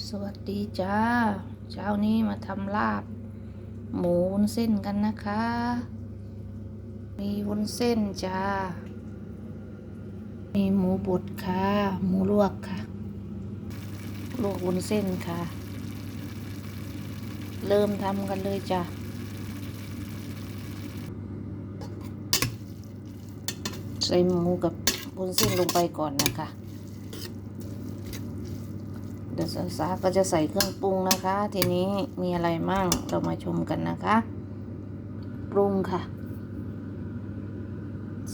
สวัสดีจ้า เช้านี้มาทำลาบ หมูวุ้นเส้นกันนะคะ มีวุ้นเส้นจ้า มีหมูบดค่ะ หมูลวกค่ะ ลวกวุ้นเส้นค่ะ เริ่มทำกันเลยจ้ะใส่หมูกับวุ้นเส้นลงไปก่อนนะคะ เดี๋ยวสาๆก็จะใส่เครื่องปรุงนะคะ ทีนี้มีอะไรมั่งเรามาชมกันนะคะ ปรุงค่ะ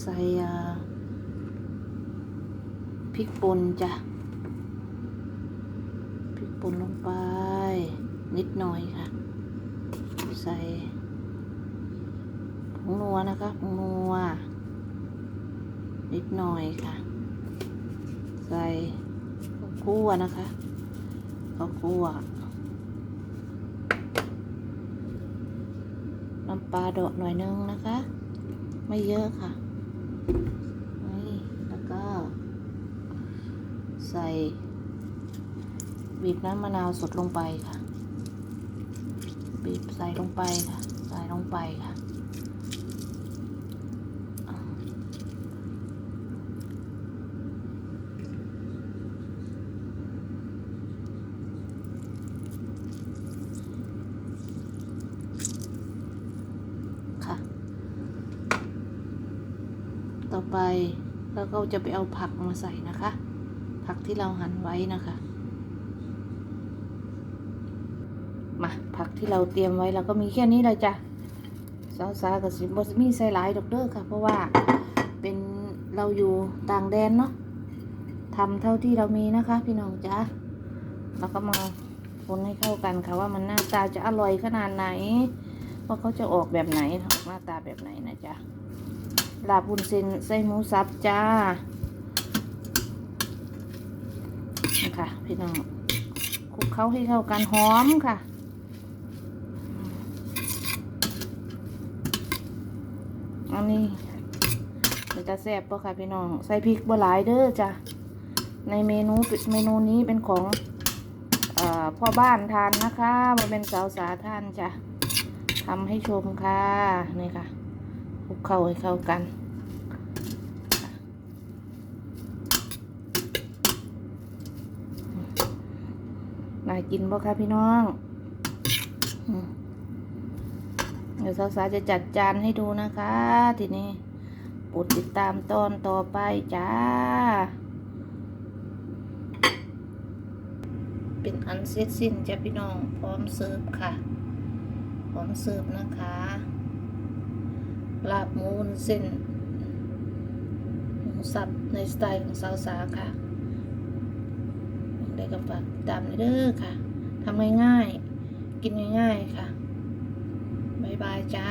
ใส่พริกป่นจ้ะพริกป่นลงไป นิดหน่อยค่ะ ใส่ผงนัวนะคะผงนัว นิดหน่อยค่ะ ใส่ข้าวคั่วนะคะ ข้าวคั่วน้ำปลาโดอกหน่อยนึงนะคะ ไม่เยอะค่ะนี่แล้วก็ ใส่บีบน้ำมะนาวสดลงไปค่ะ บีบใส่ลงไปค่ะ ใส่ลงไปค่ะ ต่อไปเราก็จะไปเอาผักมาใส่นะคะ ผักที่เราหั่นไว้นะคะมาผักที่เราเตรียมไว้เราก็มีแค่นี้เลยจ้ะสาวสากับสิบมีใส่หลายดอกเด้อค่ะ เพราะว่าเป็นเราอยู่ต่างแดนเนาะทำเท่าที่เรามีนะคะ พี่น้องจ้ะแล้วก็มาคนให้เข้ากันค่ะว่ามันหน้าตาจะอร่อยขนาดไหน ว่าเขาจะออกแบบไหนออกหน้าตาแบบไหนนะจ๊ะ ลาบวุ้นเส้นใส่หมูสับจ้านะคะพี่น้องคลุกเข้าให้เข้ากันหอมค่ะอันนี้มันจะแซ่บปะค่ะพี่น้องใส่พริกบัวหลายเด้อจ้ะในเมนูเมนูนี้เป็นของออพ่อบ้านทานนะคะมันเป็นสาวสาทานจ้ะทำให้ชมค่ะนี่ค่ะ คลุกเข้าให้เข้ากัน น่ากินบ่คะพี่น้องเดี๋ยวสาวๆจะจัดจานให้ดูนะคะ ทีนี้โปรดติดตามตอนต่อไปจ้า เป็นอันเสร็จสิ้นจ้ะพี่น้อง พร้อมเสิร์ฟค่ะ พร้อมเสิร์ฟนะคะ ลาบมูนเส้นหมูสับในสไตล์ของสาวสาค่ะได้กับฝากติดตามเด้อค่ะทำง่ายๆ กินง่ายๆค่ะ บ๊ายบายจ้า